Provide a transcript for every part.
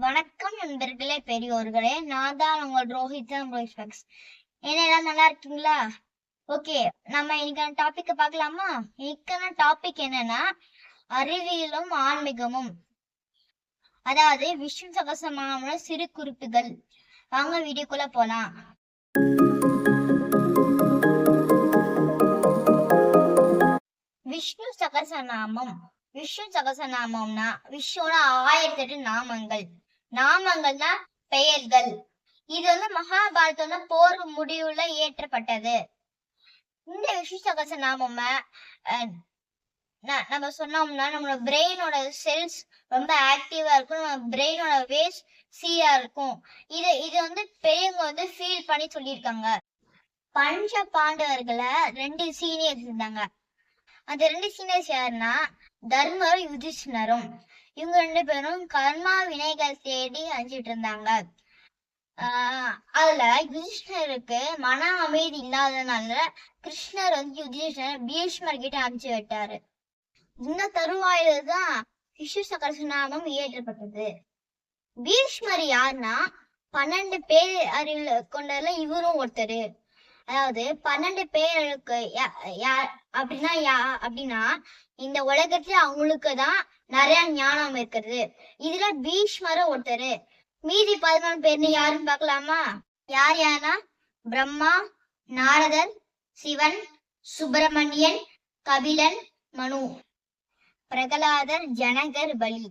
வணக்கம் நண்பர்களே பெரியோர்களே. நான் தான் உங்கள் ரோஹித் ரோஹித் என்ன எல்லாம் நல்லா இருக்கீங்களா? ஓகே நம்ம இன்னைக்கான டாபிக் பார்க்கலாமா? இன்னைக்கான டாபிக் என்னன்னா அறிவியலும் ஆன்மீகமும். அதாவது விஷ்ணு சகசமான சிறு குறிப்புகள். வாங்க வீடியோக்குள்ள போலாம். விஷ்ணு சகசநாமம். விஷ்ணு சகசநாமம்னா விஷ்ணுவோட ஆயிரத்தி எட்டு நாமங்கள். நாமங்கள்னா பெயர்கள். இது வந்து மகாபாரதம் போர் முடிவுல ஏற்றப்பட்டது இந்த விஷ்ணு சகசநாமம் அஹ், நம்ம சொன்னோம்னா நம்மளோட பிரெயினோட செல்ஸ் ரொம்ப ஆக்டிவா இருக்கும். நம்ம பிரெயினோட வேஸ் சீரா இருக்கும். இது இது வந்து பெரியவங்க வந்து ஃபீல் பண்ணி சொல்லியிருக்காங்க. பஞ்ச பாண்டவர்களை ரெண்டு சீனியர்ஸ் இருந்தாங்க. அந்த ரெண்டு சீனியர்ஸ் யாருன்னா தர்மரும் யுதிஷ்ணரும் இவங்க ரெண்டு பேரும் கர்மா வினைகள் தேடி அஞ்சிட்டு இருந்தாங்க. ஆஹ் அதுல யுதிஷ்ணருக்கு மன அமைதி இல்லாதனால கிருஷ்ணர் வந்து யுதிஷ்ணர் பீஷ்மர் கிட்ட அனுப்பிச்சு விட்டாரு. இந்த தருவாயில்தான் விஷ்ணு சகசநாமம் இயற்றப்பட்டது. பீஷ்மர் யாருன்னா பன்னெண்டு பேர் அறிவு கொண்டதுல இவரும் ஒருத்தர். அதாவது பன்னெண்டு பேருக்கு யா- யா- அப்படின்னா யா அப்படின்னா இந்த உலகத்துல அவங்களுக்கு தான் நிறைய ஞானம் இருக்கிறது. இதுல பீஷ்மர ஒருத்தர். மீதி பதினொன்று பேர்னு யாருன்னு பார்க்கலாமா? யார் யாருன்னா பிரம்மா நாரதர் சிவன் சுப்பிரமணியன் கபிலன் மனு. பிரகலாதர் ஜனகர் பலி.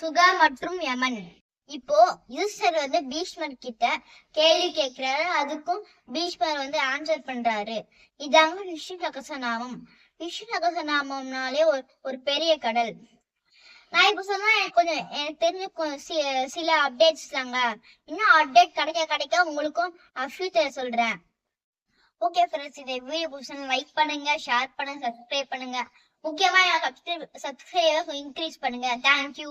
சுகா மற்றும் யமன். இப்போ யூசர் வந்து பீஷ்மர் கிட்ட கேள்வி கேட்கிறாரு. அதுக்கும் பீஷ்மர் வந்து ஆன்சர் பண்றாரு. இதாங்க விஷ்ணு விஷ்ணு சகசநாமம்னாலே ஒரு ஒரு பெரிய கடல். நான் இப்ப சொன்னா எனக்கு கொஞ்சம் எனக்கு தெரிஞ்ச சில அப்டேட்ஸ் தாங்க. இன்னும் அப்டேட் கிடைக்க கிடைக்க உங்களுக்கும் ஃபியூச்சர் சொல்றேன். ஓகே ஃப்ரெண்ட்ஸ் இதை வீடியோ பிடிச்சா லைக் பண்ணுங்க ஷேர் பண்ணுங்க சப்ஸ்கிரைப் பண்ணுங்க. முக்கியமா சப்ஸ்கிரைப் சப்ஸ்கிரைபர்ஸ் இன்க்ரீஸ் பண்ணுங்க. Thank you